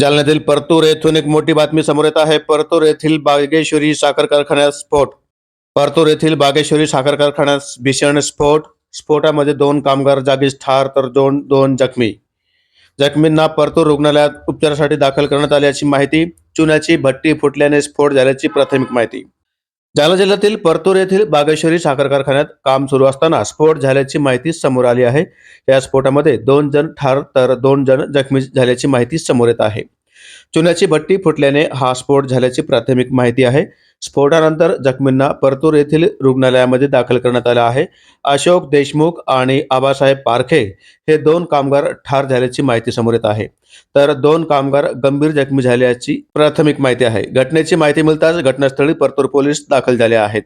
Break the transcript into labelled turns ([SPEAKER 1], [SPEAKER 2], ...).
[SPEAKER 1] जालन्यातील परतूर येथून एक मोठी बातमी समोर येत आहे. परतूर येथील बागेश्वरी साखर कारखान्यात स्फोट. परतूर येथील बागेश्वरी साखर कारखान्यात भीषण स्फोट. स्फोटामध्ये दोन कामगार जागीच ठार तर दोन दोन जखमी. जखमींना परतूर रुग्णालयात उपचारासाठी दाखल करण्यात आल्याची माहिती. चुन्याची भट्टी फुटल्याने स्फोट झाल्याची प्राथमिक माहिती. जालना जिल्ह्यातील परतूर येथील बागेश्वरी साखर कारखान्यात काम सुरू असताना स्फोट झाल्याची माहिती समोर आली आहे. या स्फोटामध्ये दोन जण ठार तर दोन जण जखमी झाल्याची माहिती समोर येत आहे. चुन्याची भट्टी फुटल्याने हा स्फोट झाल्याची प्राथमिक माहिती आहे. स्फोटानंतर जखमींना परतूर येथील रुग्णालयामध्ये दाखल करण्यात आलं आहे. अशोक देशमुख आणि आबासाहेब पारखे हे दोन कामगार ठार झाल्याची माहिती समोर येत आहे. तर दोन कामगार गंभीर जखमी झाल्याची प्राथमिक माहिती आहे. घटनेची माहिती मिळताच घटनास्थळी परतूर पोलीस दाखल झाले आहेत.